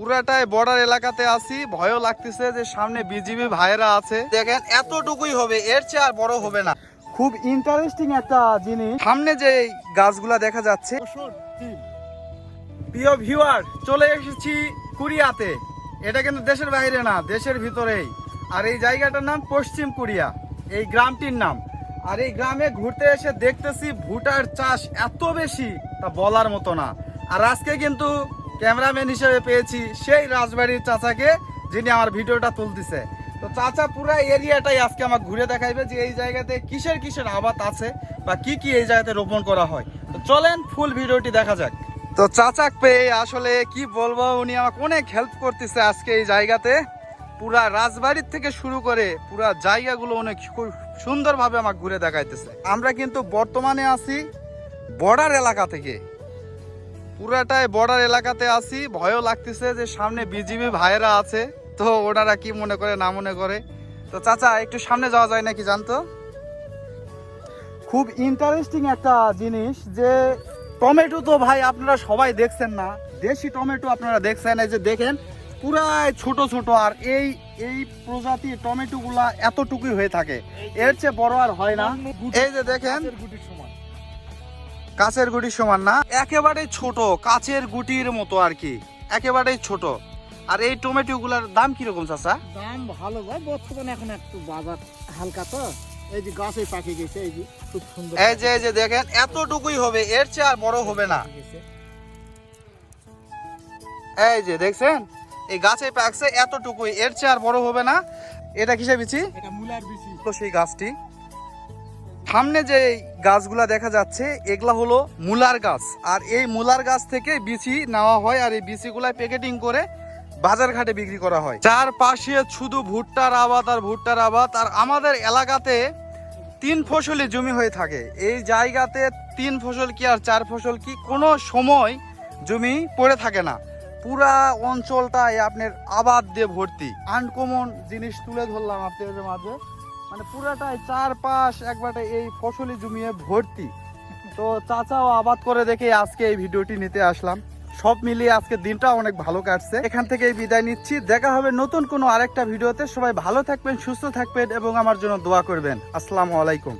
পুরাটাই বর্ডার এলাকাতে আছি। ভয়ও লাগতেছে যে সামনে বিজিবি ভাইরা আছে। দেখেন, এতটুকুই হবে, এর চেয়ে আর বড় হবে না। খুব ইন্টারেস্টিং একটা জিনিস। সামনে যে গাছগুলা দেখা যাচ্ছে। প্রিয় ভিউয়ার চলে এসেছি কোরিয়াতে এটা কিন্তু দেশের বাইরে না, দেশের ভিতরেই। আর এই জায়গাটার নাম পশ্চিম কোরিয়া এই গ্রামটির নাম। আর এই গ্রামে ঘুরতে এসে দেখতেছি ভুটার চাষ এত বেশি, তা বলার মতো না। আর আজকে কিন্তু ক্যামেরাম্যান হিসেবে পেয়েছি সেই রাজবাড়ির চাচাকে, যিনি আমার ভিডিওটা তুলতেছে। তো চাচা পুরো এরিয়াটাই আজকে আমাকে ঘুরে দেখাইবে যে এই জায়গাতে কিসের কিসের আবাদ আছে বা কি কি এই জায়গাতে রোপণ করা হয়। তো চলেন ফুল ভিডিওটি দেখা যাক। তো চাচাক পেয়ে আসলে কি বলব, উনি আমাকে অনেক হেল্প করতেছে আজকে এই জায়গাতে। পুরা রাজবাড়ির থেকে শুরু করে পুরা জায়গাগুলো অনেক খুব সুন্দরভাবে আমাকে ঘুরে দেখাইতেছে। আমরা কিন্তু বর্তমানে আছি বর্ডার এলাকা থেকে। পুরাটাই বর্ডার এলাকাতে আছি। ভয়ও লাগতেছে যে সামনে বিজিবি ভাইয়েরা আছে। তো ওনারা কি মনে করে না মনে করে? তো চাচা একটু সামনে যাওয়া যায় নাকি জানতো? খুব ইন্টারেস্টিং একটা জিনিস যে টমেটো তো ভাই আপনারা সবাই দেখছেন না। দেশি টমেটো আপনারা দেখছেন এই যে দেখেন পুরাই ছোট ছোট আর এই এই প্রজাতির টমেটো গুলা এতটুকুই হয়ে থাকে। এর চেয়ে বড় আর হয় না। এই যে দেখেন কাছের গুটির সমান না একেবারে ছোট কাছের গুটির মতো আর কি। একেবারেই ছোট। আর এই টমেটো গুলার দাম কীরকম চাচা? দাম ভালো ভাই বর্তমানে এখন একটু বাজার হালকা তো। এই যে গাছে পাকে গেছে এই যে খুব সুন্দর এই যে এই যে দেখেন এতটুকুই হবে এর চেয়ে আর বড় হবে না। এই যে দেখছেন? এই গাছে পাকছে এতটুকুই এর চেয়ে আর বড় হবে না। এটা কিসে বিচি? এটা মূলার বিচি। তো সেই গাছটি। সামনে যে গাছগুলা দেখা যাচ্ছে, এগুলা হলো মুলার গাছ। আর এই মুলার গাছ থেকে বিচি নেওয়া হয় আর এই বিচিগুলা প্যাকেটিং করে বাজার ঘাটে বিক্রি করা হয়। চারপাশে শুধু ভুট্টার আবাদ আর ভুট্টার আবাদ, আর আমাদের এলাকাতে তিন ফসলি জমি হয়ে থাকে। এই জায়গাতে তিন ফসল কি আর চার ফসল কি, কোনো সময় জমি পড়ে থাকে না। পুরা অঞ্চলটাই আপনার আবাদ দিয়ে ভর্তি। আনকমন জিনিস তুলে ধরলাম আপনাদের মাঝে। মানে পুরাটাই চারপাশ একবারে এই ফসলি জমিয়ে ভর্তি। তো চাচাও আবাদ করে দেখে আজকে এই ভিডিওটি নিতে আসলাম। সব মিলিয়ে আজকে দিনটা অনেক ভালো কাটছে। এখান থেকে বিদায় নিচ্ছি। দেখা হবে নতুন কোনো আরেকটা ভিডিওতে। সবাই ভালো থাকবেন, সুস্থ থাকবেন এবং আমার জন্য দোয়া করবেন। আসসালামু আলাইকুম।